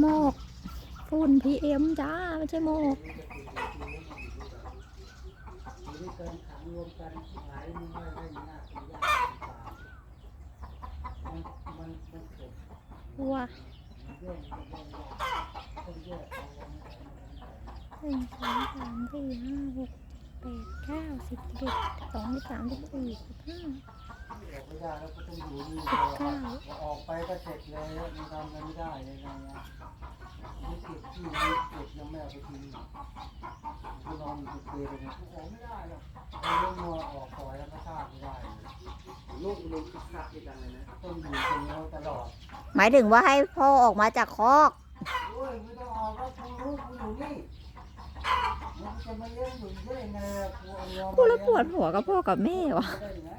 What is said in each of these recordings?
หมอกฝุ่นพีเอ็มจ้า ไม่ใช่หมอกอยู่ด้วยกันขังรวมกันหลายมือไม่ได้หน้าตียากมันมันมันเกิดวัวแย่งแย่งต้องแยกเอาไว้หนึ่งสองสามสี่ห้าหกแปดเก้าสิบเอ็ดสองสิบสามสิบสี่สิบห้าสิบเก้าออกไปก็เสร็จเลยมันทำอะไรไม่ได้เลยนี่เก็บที่นี่เก็บยังไม่เอาไปทิ้งก็นอนอยู่เปรย์เลยออกไม่ได้หรอกเอาเรื่องมัวออกปล่อยแล้วก็ทราบไม่ได้ลูกลูกคึกคักดีจังเลยนะต้องอยู่ตรงนี้ตลอดหมายถึงว่าให้พ่อออกมาจากคอก โอ้ยไม่ต้องออกก็กูรู้กูอยู่นี่มันจะมาเลี้ยงอยู่ได้ไงอะกูเอาเงินพูดแล้วปวดหัวกับพ่อกับแม่วะได้ไง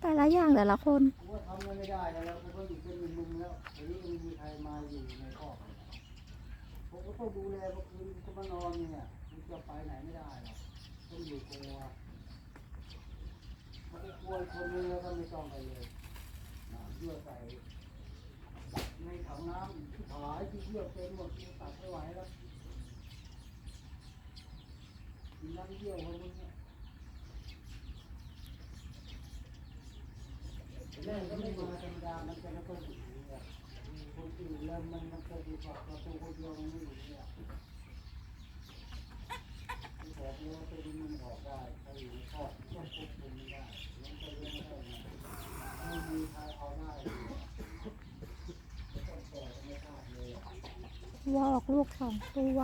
แต่ละอย่างแต่ละคน กูว่าทำกันไม่ได้แล้วกูก็อยู่เป็นมุมๆแล้วทีนี้ไม่มีใครมาอยู่ในครอบ ผมก็ต้องดูแลพวกคุณก็มานอนเนี่ยคุณจะไปไหนไม่ได้หรอกต้องอยู่ตัวเขาก็กลัวคนนึงแล้วก็ไม่ต้องไปเลยน้ำเยื่อใส่ในถังน้ำที่หายที่เยื่อเต็มหมดที่ตัดไม่ไหวแล้วน้ำเยี่ยวของมึงเนี่ยแม่ก็ไม่มาธรรมดามันจะไม่ต้องอยู่เนี่ยคนอื่นแล้วมันมันจะอยู่กับประตูคนเดียวมัน วัวออกลูกสองตัว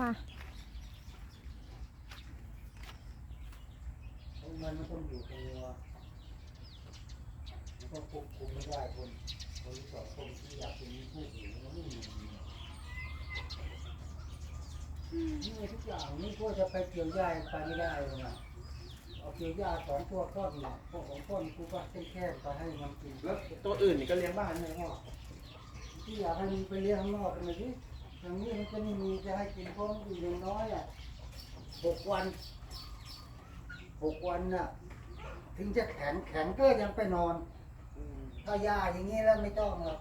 พราะมันมันต้องอยู่ตัวมันก็ควบคุมไม่ได้คนคนสองคนที่อยากเป็นผู้หญิงมันไม่มีนี่ทุกอย่างนี่ก็จะไปเกี่ยวหญ้าไปไม่ได้เลยนะ เอาเกี่ยาสองตัวก้อนเนี่ยพวกของก้อนกูก็แค่แค่ไปให้มันกินแล้วตัวอื่นนี่ก็เลี้ยงบ้านไหมพ่อที่อยากให้มันไปเลี้ยงข้างนอกกันเลยดิอย่างนี้มันจะไม่มีจะให้กินเพราะมันอยู่อย่างน้อยอะหกวันหกวันน่ะ ถึงจะแข็งแข็งก็ยังไปนอน ถ้าหญ้าอย่างนี้แล้วไม่ต้องหรอก